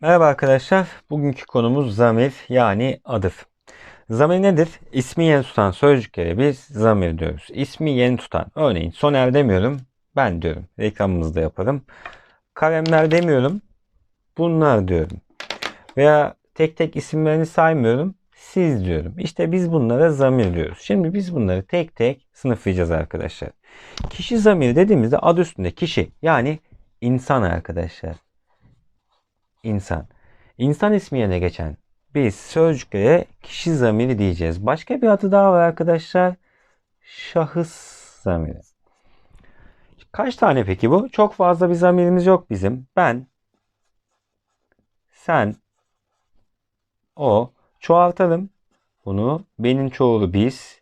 Merhaba arkadaşlar. Bugünkü konumuz zamir yani adıf. Zamir nedir? İsmi yeni tutan sözcüklere biz zamir diyoruz. İsmi yeni tutan. Örneğin Soner demiyorum. Ben diyorum. Reklamımızda yaparım. Kalemler demiyorum. Bunlar diyorum. Veya tek tek isimlerini saymıyorum. Siz diyorum. İşte biz bunlara zamir diyoruz. Şimdi biz bunları tek tek sınıflayacağız arkadaşlar. Kişi zamiri dediğimizde adı üstünde kişi yani insan arkadaşlar insan. İnsan ismi yerine geçen biz sözcüklere kişi zamiri diyeceğiz. Başka bir adı daha var arkadaşlar. Şahıs zamiri. Kaç tane peki bu? Çok fazla bir zamirimiz yok bizim. Ben, sen, o. Çoğaltalım. Bunu benim çoğulu biz,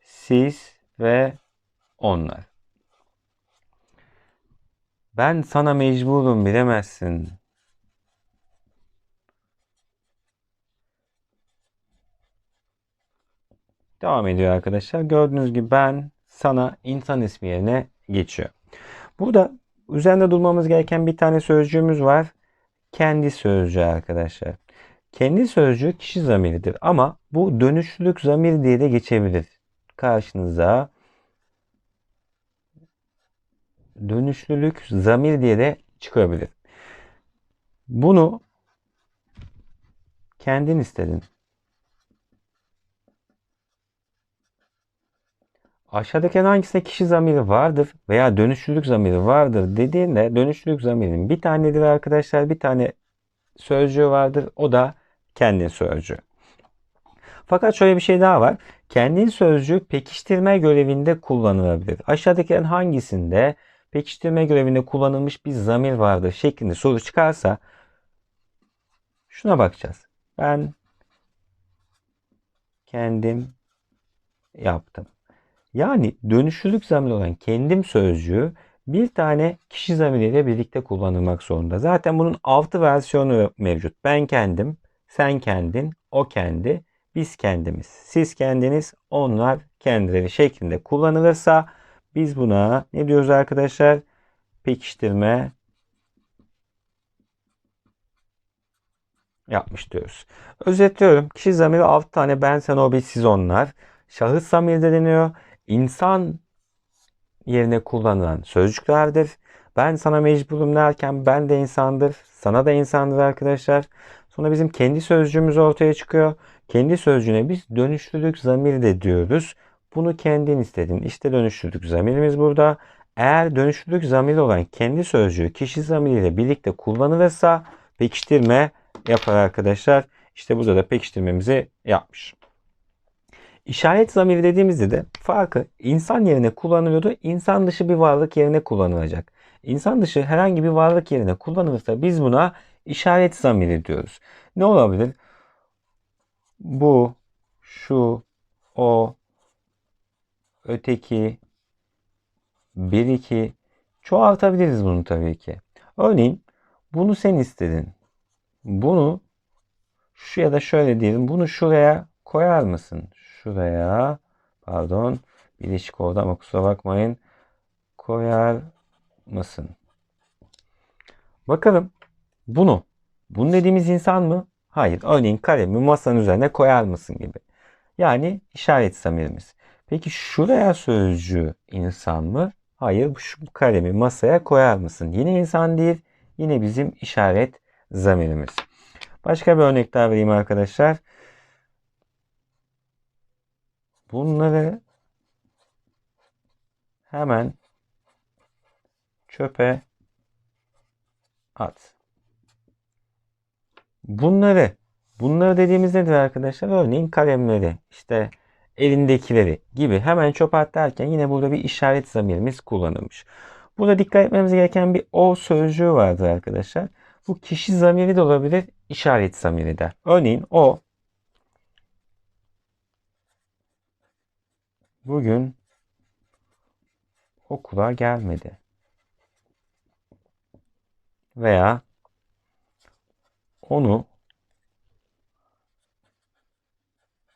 siz ve onlar. Ben sana mecburum bilemezsin. Devam ediyor arkadaşlar. Gördüğünüz gibi ben sana insan ismi yerine geçiyor. Burada üzerinde durmamız gereken bir tane sözcüğümüz var. Kendi sözcüğü arkadaşlar. Kendi sözcüğü kişi zamiridir ama bu dönüşlülük zamir diye de geçebilir. Karşınıza dönüşlülük zamir diye de çıkabilir. Bunu kendin istedin. Aşağıdaki hangisinde kişi zamiri vardır veya dönüşlülük zamiri vardır dediğinde dönüşlülük zamirinin bir tanedir arkadaşlar. Bir tane sözcüğü vardır. O da kendin sözcüğü. Fakat şöyle bir şey daha var. Kendin sözcüğü pekiştirme görevinde kullanılabilir. Aşağıdakilerin hangisinde pekiştirme görevinde kullanılmış bir zamir vardır şeklinde soru çıkarsa şuna bakacağız. Ben kendim yaptım. Yani dönüşlülük zamiri olan kendim sözcüğü bir tane kişi zamiriyle birlikte kullanılmak zorunda. Zaten bunun altı versiyonu mevcut. Ben kendim, sen kendin, o kendi, biz kendimiz, siz kendiniz, onlar kendileri şeklinde kullanılırsa biz buna ne diyoruz arkadaşlar? Pekiştirme yapmış diyoruz. Özetliyorum. Kişi zamiri 6 tane ben, sen, o, biz, siz, onlar. Şahıs zamiri de deniyor insan yerine kullanılan sözcüklerdir. Ben sana mecburum derken ben de insandır. Sana da insandır arkadaşlar. Sonra bizim kendi sözcüğümüz ortaya çıkıyor. Kendi sözcüğüne biz dönüştürlük zamir de diyoruz. Bunu kendin istedin. İşte dönüştürlük zamirimiz burada. Eğer dönüştürlük zamiri olan kendi sözcüğü kişi zamiriyle birlikte kullanılırsa pekiştirme yapar arkadaşlar. İşte burada da pekiştirmemizi yapmış. İşaret zamiri dediğimizde de farkı insan yerine kullanılıyordu. İnsan dışı bir varlık yerine kullanılacak. İnsan dışı herhangi bir varlık yerine kullanılırsa biz buna işaret zamiri diyoruz. Ne olabilir? Bu, şu, o, öteki, bir iki çoğaltabiliriz bunu tabii ki. Örneğin bunu sen istedin. Bunu şu ya da şöyle diyelim. Bunu şuraya koyar mısın? şuraya pardon birleşik oldu ama kusura bakmayın koyar mısın? Bakalım bunu bunu dediğimiz insan mı? Hayır. Örneğin kalemi masanın üzerine koyar mısın gibi. Yani işaret zamirimiz. Peki şuraya sözcüğü insan mı? Hayır. Şu kalemi masaya koyar mısın? Yine insan değil. Yine bizim işaret zamirimiz. Başka bir örnek daha vereyim arkadaşlar. Bunları hemen çöpe at. Bunları bunları dediğimiz nedir arkadaşlar? Örneğin kalemleri, işte elindekileri gibi hemen çöpe at derken yine burada bir işaret zamirimiz kullanılmış. Burada dikkat etmemiz gereken bir o sözcüğü vardır arkadaşlar. Bu kişi zamiri de olabilir, işaret zamiri de. Örneğin o bugün okula gelmedi. Veya onu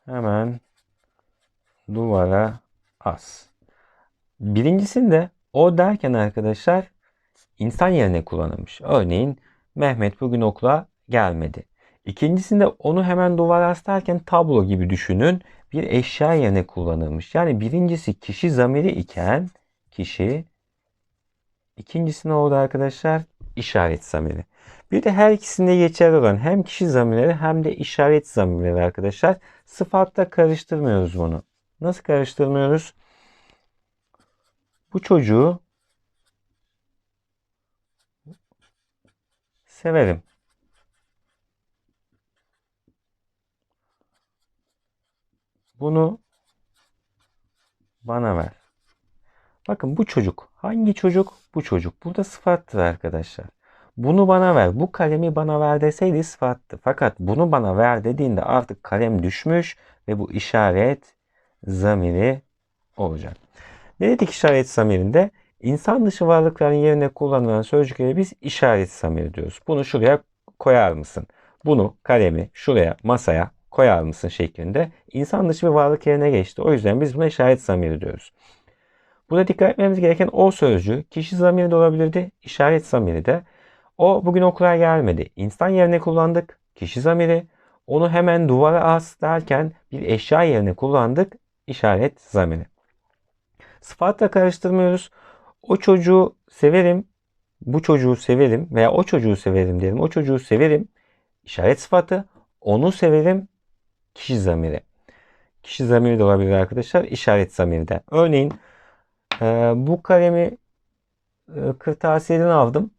hemen duvara as. Birincisinde o derken arkadaşlar insan yerine kullanılmış. Örneğin Mehmet bugün okula gelmedi. İkincisinde onu hemen duvara astarken tablo gibi düşünün. Bir eşya yerine kullanılmış. Yani birincisi kişi zamiri iken kişi ikincisi ne oldu arkadaşlar? İşaret zamiri. Bir de her ikisinde geçerli olan hem kişi zamirleri hem de işaret zamirleri arkadaşlar. Sıfatla karıştırmıyoruz bunu. Nasıl karıştırmıyoruz? Bu çocuğu severim. Bunu bana ver. Bakın bu çocuk. Hangi çocuk? Bu çocuk. Burada sıfattır arkadaşlar. Bunu bana ver. Bu kalemi bana ver deseydi sıfattı. Fakat bunu bana ver dediğinde artık kalem düşmüş ve bu işaret zamiri olacak. Ne dedik işaret zamirinde? İnsan dışı varlıkların yerine kullanılan sözcüklere biz işaret zamiri diyoruz. Bunu şuraya koyar mısın? Bunu kalemi şuraya masaya koyar mısın şeklinde insan dışı bir varlık yerine geçti. O yüzden biz buna işaret zamiri diyoruz. Burada dikkat etmemiz gereken o sözcüğü kişi zamiri de olabilirdi, işaret zamiri de. O bugün okula gelmedi. İnsan yerine kullandık, kişi zamiri. Onu hemen duvara as derken bir eşya yerine kullandık, işaret zamiri. Sıfatla karıştırmıyoruz. O çocuğu severim, bu çocuğu severim veya o çocuğu severim diyelim. O çocuğu severim, işaret sıfatı. Onu severim, kişi zamiri. Kişi zamiri de olabilir arkadaşlar. işaret zamiri de. Örneğin e, bu kalemi e, kırtasiyeden aldım.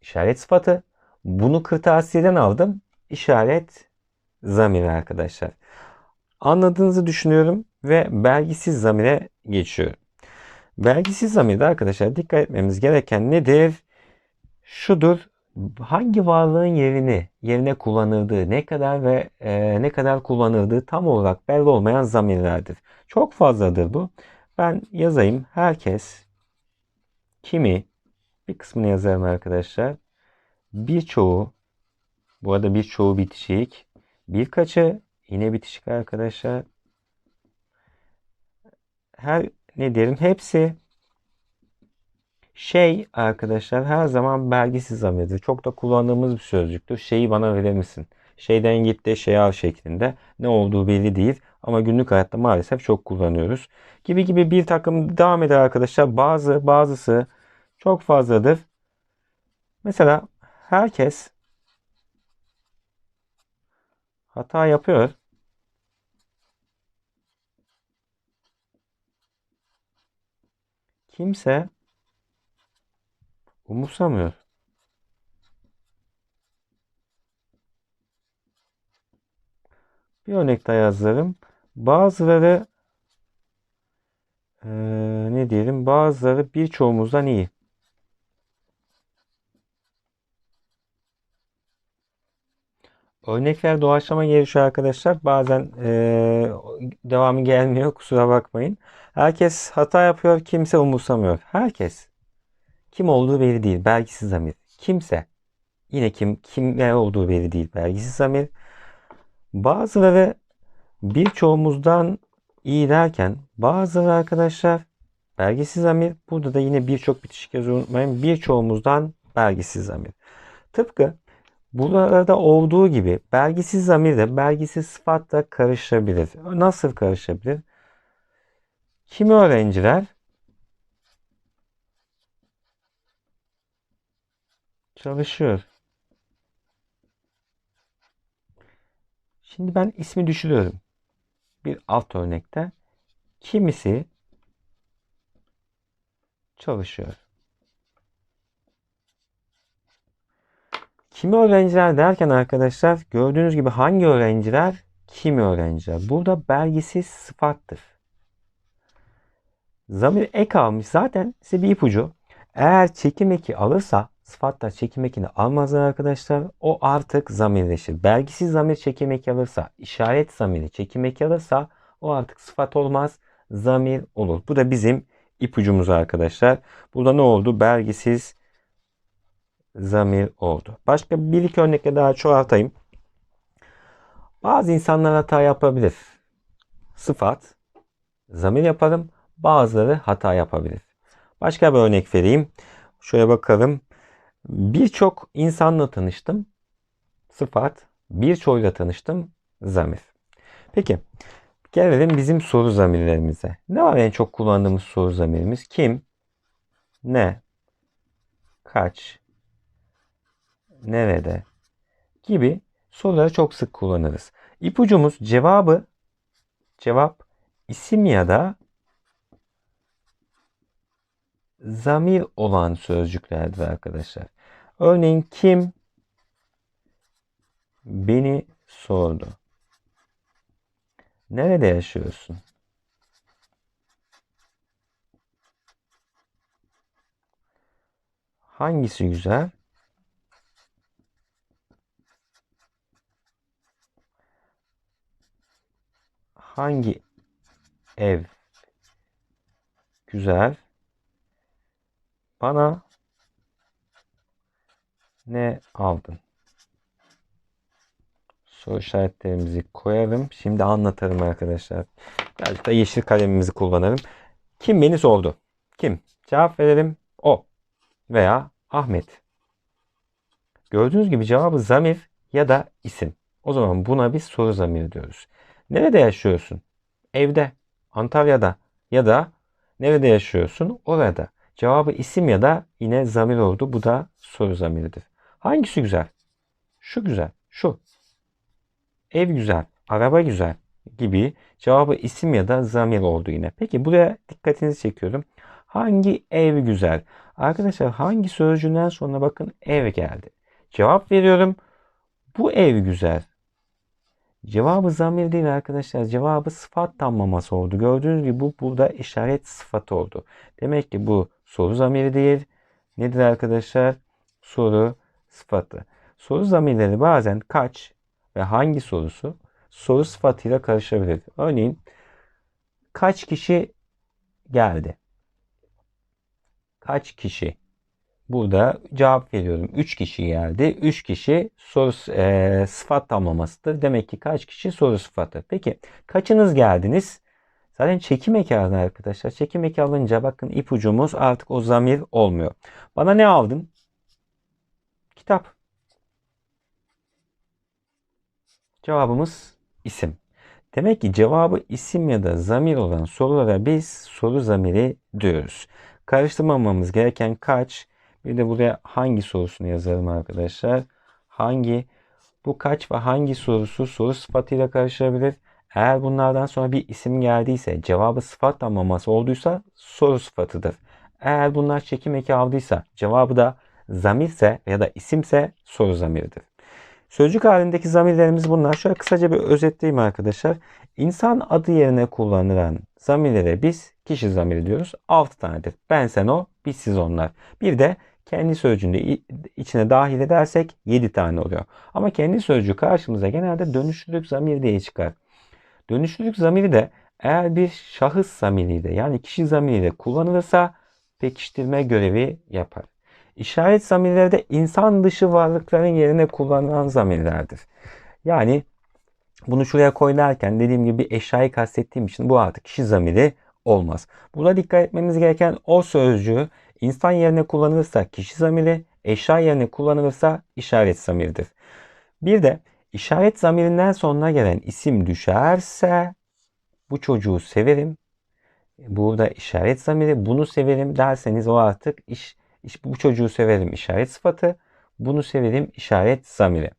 İşaret sıfatı. Bunu kırtasiyeden aldım. İşaret zamiri arkadaşlar. Anladığınızı düşünüyorum ve belgisiz zamire geçiyorum. Belgisiz zamirde arkadaşlar dikkat etmemiz gereken nedir? Şudur hangi varlığın yerini yerine kullanıldığı, ne kadar ve e, ne kadar kullanıldığı tam olarak belli olmayan zamirlerdir. Çok fazladır bu. Ben yazayım. Herkes, kimi, bir kısmını yazarım arkadaşlar. Birçoğu, bu arada birçoğu bitişik. Birkaçı yine bitişik arkadaşlar. Her ne derim? Hepsi şey arkadaşlar her zaman belgisiz zamirdir. Çok da kullandığımız bir sözcüktür. Şeyi bana verir misin? Şeyden git de şey al şeklinde. Ne olduğu belli değil. Ama günlük hayatta maalesef çok kullanıyoruz. Gibi gibi bir takım devam eder arkadaşlar. Bazı bazısı çok fazladır. Mesela herkes hata yapıyor. Kimse umursamıyor. Bir örnek daha yazarım. Bazıları ee, ne diyelim bazıları birçoğumuzdan iyi. Örnekler doğaçlama gelişiyor arkadaşlar. Bazen ee, devamı gelmiyor. Kusura bakmayın. Herkes hata yapıyor. Kimse umursamıyor. Herkes. Kim olduğu belli değil. Belgisiz zamir. Kimse. Yine kim kimler olduğu belli değil. Belgisiz zamir. Bazıları birçoğumuzdan iyi derken bazıları arkadaşlar belgisiz zamir. Burada da yine birçok bitişik yazı unutmayın. Birçoğumuzdan belgisiz zamir. Tıpkı burada olduğu gibi belgisiz zamir de belgisiz sıfatla karışabilir. Nasıl karışabilir? Kimi öğrenciler çalışıyor. Şimdi ben ismi düşürüyorum. Bir alt örnekte kimisi çalışıyor. Kimi öğrenciler derken arkadaşlar gördüğünüz gibi hangi öğrenciler? Kimi öğrenciler. Burada belgisiz sıfattır. Zamir ek almış. Zaten size bir ipucu. Eğer çekim eki alırsa sıfatlar çekim ekini almazlar arkadaşlar. O artık zamirleşir. Belgisiz zamir çekim eki alırsa, işaret zamiri çekim eki alırsa o artık sıfat olmaz. Zamir olur. Bu da bizim ipucumuz arkadaşlar. Burada ne oldu? Belgisiz zamir oldu. Başka bir iki örnekle daha çoğaltayım. Bazı insanlar hata yapabilir. Sıfat, zamir yaparım. Bazıları hata yapabilir. Başka bir örnek vereyim. Şöyle bakalım. Birçok insanla tanıştım. sıfat. Bir çoğuyla tanıştım zamir. Peki gelelim bizim soru zamirlerimize. Ne var en çok kullandığımız soru zamirimiz? Kim, ne, kaç, nerede gibi soruları çok sık kullanırız. İpucumuz cevabı cevap isim ya da zamir olan sözcüklerdir arkadaşlar. Örneğin kim beni sordu. Nerede yaşıyorsun? Hangisi güzel? Hangi ev güzel? Bana ne aldın? Soru işaretlerimizi koyalım. Şimdi anlatalım arkadaşlar. Birazcık da yeşil kalemimizi kullanalım. Kim beni sordu? Kim? Cevap verelim. O. Veya Ahmet. Gördüğünüz gibi cevabı zamir ya da isim. O zaman buna biz soru zamiri diyoruz. Nerede yaşıyorsun? Evde, Antalya'da ya da nerede yaşıyorsun? Orada. Cevabı isim ya da yine zamir oldu. Bu da soru zamiridir. Hangisi güzel? Şu güzel. Şu. Ev güzel. Araba güzel gibi cevabı isim ya da zamir oldu yine. Peki buraya dikkatinizi çekiyorum. Hangi ev güzel? Arkadaşlar hangi sözcüğünden sonra bakın ev geldi. Cevap veriyorum. Bu ev güzel. Cevabı zamir değil arkadaşlar. Cevabı sıfat tamlaması oldu. Gördüğünüz gibi bu burada işaret sıfatı oldu. Demek ki bu soru zamiri değil. Nedir arkadaşlar? Soru sıfatı. Soru zamirleri bazen kaç ve hangi sorusu soru sıfatıyla karışabilir. Örneğin kaç kişi geldi? Kaç kişi? Burada cevap veriyorum. 3 kişi geldi. 3 kişi soru e, sıfat tamlamasıdır. Demek ki kaç kişi soru sıfatı. Peki kaçınız geldiniz? Zaten çekim eki alın arkadaşlar. Çekim eki alınca bakın ipucumuz artık o zamir olmuyor. Bana ne aldın? Kitap. Cevabımız isim. Demek ki cevabı isim ya da zamir olan sorulara biz soru zamiri diyoruz. Karıştırmamamız gereken kaç, bir de buraya hangi sorusunu yazalım arkadaşlar. Hangi, bu kaç ve hangi sorusu soru sıfatıyla karışabilir. Eğer bunlardan sonra bir isim geldiyse, cevabı sıfat tamlaması olduysa soru sıfatıdır. Eğer bunlar çekim eki aldıysa, cevabı da zamirse ya da isimse soru zamiridir. Sözcük halindeki zamirlerimiz bunlar. Şöyle kısaca bir özetleyeyim arkadaşlar. İnsan adı yerine kullanılan zamirlere biz kişi zamiri diyoruz. 6 tanedir. Ben, sen, o, biz, siz, onlar. Bir de kendi sözcüğünde içine dahil edersek 7 tane oluyor. Ama kendi sözcüğü karşımıza genelde dönüşlülük zamir diye çıkar. Dönüşlülük zamiri de eğer bir şahıs zamiriyle yani kişi zamiriyle kullanılırsa pekiştirme görevi yapar. İşaret zamirleri de insan dışı varlıkların yerine kullanılan zamirlerdir. Yani bunu şuraya koy derken dediğim gibi eşyayı kastettiğim için bu artık kişi zamiri olmaz. Burada dikkat etmemiz gereken o sözcüğü insan yerine kullanılırsa kişi zamiri, eşya yerine kullanılırsa işaret zamiridir. Bir de işaret zamirinden sonra gelen isim düşerse bu çocuğu severim. Burada işaret zamiri bunu severim derseniz o artık iş işte bu çocuğu severim işaret sıfatı. Bunu severim işaret zamiri.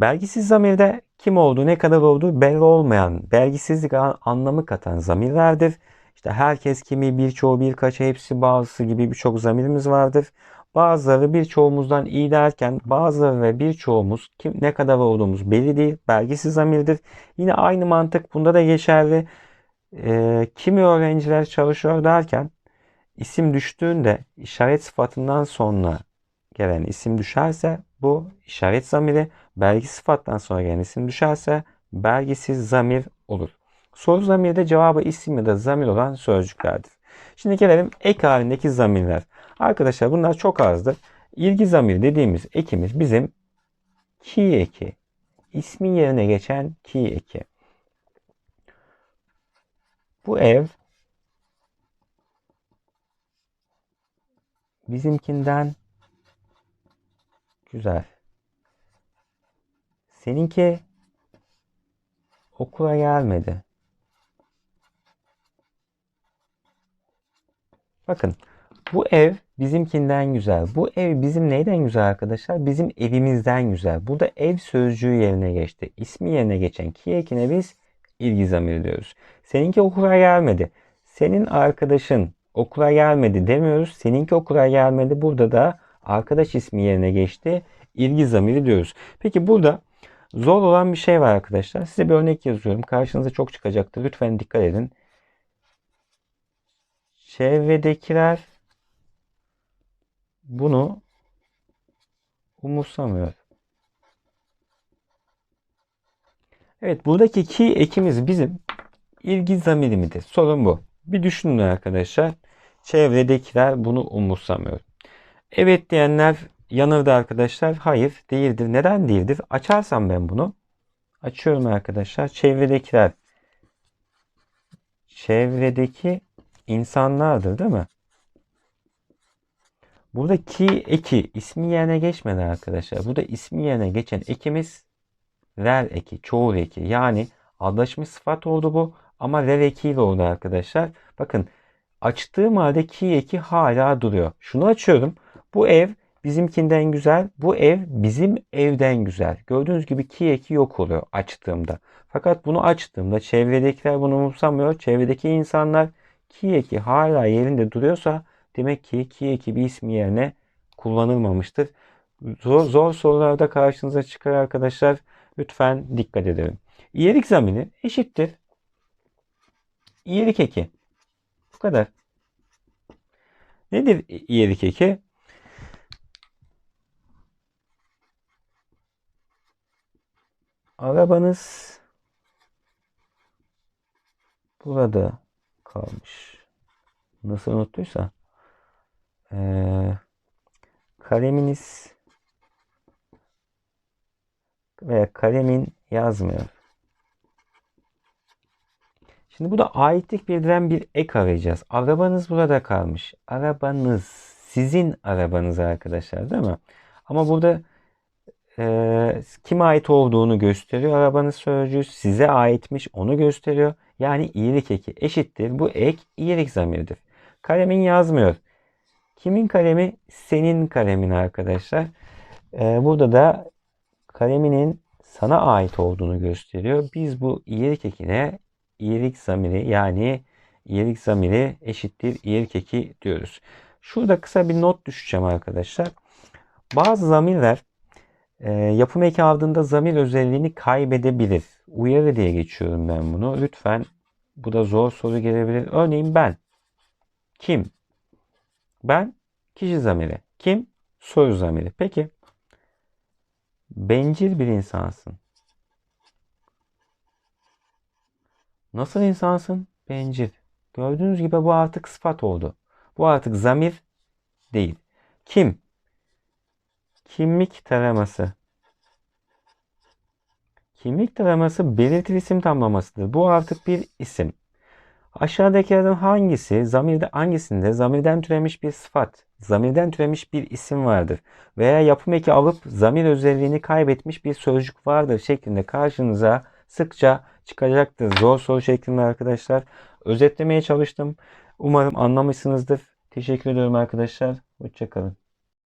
Belgisiz zamirde kim olduğu ne kadar olduğu belli olmayan belgisizlik anlamı katan zamirlerdir. İşte herkes kimi birçoğu birkaç hepsi bazısı gibi birçok zamirimiz vardır. Bazıları birçoğumuzdan iyi derken bazıları ve birçoğumuz kim ne kadar olduğumuz belli değil. Belgisiz zamirdir. Yine aynı mantık bunda da geçerli. E, kimi öğrenciler çalışıyor derken isim düştüğünde işaret sıfatından sonra gelen isim düşerse bu işaret zamiri, belgi sıfattan sonra gelen isim düşerse belgisiz zamir olur. Soru zamiri de cevabı isim ya da zamir olan sözcüklerdir. Şimdi gelelim ek halindeki zamirler. Arkadaşlar bunlar çok azdır. İlgi zamiri dediğimiz ekimiz bizim ki eki. İsmin yerine geçen ki eki. Bu ev bizimkinden güzel. Seninki okula gelmedi. Bakın bu ev bizimkinden güzel. Bu ev bizim neyden güzel arkadaşlar? Bizim evimizden güzel. Burada ev sözcüğü yerine geçti. İsmi yerine geçen ki ekine biz ilgi zamiri diyoruz. Seninki okula gelmedi. Senin arkadaşın okula gelmedi demiyoruz. Seninki okula gelmedi. Burada da arkadaş ismi yerine geçti. İlgi zamiri diyoruz. Peki burada zor olan bir şey var arkadaşlar. Size bir örnek yazıyorum. Karşınıza çok çıkacaktır. Lütfen dikkat edin. Çevredekiler bunu umursamıyor. Evet buradaki ki ekimiz bizim ilgi zamiri midir? Sorun bu. Bir düşünün arkadaşlar. Çevredekiler bunu umursamıyor. Evet diyenler yanırdı arkadaşlar. Hayır değildir. Neden değildir? Açarsam ben bunu. Açıyorum arkadaşlar. Çevredekiler. Çevredeki insanlardır değil mi? Burada ki eki ismi yerine geçmedi arkadaşlar. Burada ismi yerine geçen ekimiz ver eki, çoğul eki. Yani adlaşmış sıfat oldu bu ama ver ekiyle oldu arkadaşlar. Bakın açtığım halde ki eki hala duruyor. Şunu açıyorum. Bu ev bizimkinden güzel. Bu ev bizim evden güzel. Gördüğünüz gibi ki eki yok oluyor açtığımda. Fakat bunu açtığımda çevredekiler bunu umursamıyor. Çevredeki insanlar ki eki hala yerinde duruyorsa demek ki ki eki bir ismi yerine kullanılmamıştır. Zor, zor sorularda karşınıza çıkar arkadaşlar. Lütfen dikkat edelim. İyerik zamiri eşittir. İyerik eki. Bu kadar. Nedir iyerik eki? Arabanız burada kalmış. Nasıl unuttuysa. Ee, kaleminiz veya kalemin yazmıyor. Şimdi bu da aitlik bildiren bir ek arayacağız. Arabanız burada kalmış. Arabanız sizin arabanız arkadaşlar değil mi? Ama burada e, kime ait olduğunu gösteriyor. Arabanız sözcüğü size aitmiş onu gösteriyor. Yani iyilik eki eşittir. Bu ek iyilik zamiridir. Kalemin yazmıyor. Kimin kalemi? Senin kalemin arkadaşlar. E, burada da kaleminin sana ait olduğunu gösteriyor. Biz bu iyilik ekine iyilik zamiri yani iyilik zamiri eşittir iyilik eki diyoruz. Şurada kısa bir not düşeceğim arkadaşlar. Bazı zamirler e, yapım eki aldığında zamir özelliğini kaybedebilir. Uyarı diye geçiyorum ben bunu. Lütfen bu da zor soru gelebilir. Örneğin ben. Kim? Ben kişi zamiri. Kim? Soru zamiri. Peki bencil bir insansın. Nasıl insansın? Bencil. Gördüğünüz gibi bu artık sıfat oldu. Bu artık zamir değil. Kim? Kimlik taraması. Kimlik taraması belirtili isim tamlamasıdır. Bu artık bir isim. Aşağıdakilerden hangisi zamirde hangisinde zamirden türemiş bir sıfat, zamirden türemiş bir isim vardır veya yapım eki alıp zamir özelliğini kaybetmiş bir sözcük vardır şeklinde karşınıza sıkça çıkacaktır. Zor soru şeklinde arkadaşlar. Özetlemeye çalıştım. Umarım anlamışsınızdır. Teşekkür ediyorum arkadaşlar. Hoşçakalın.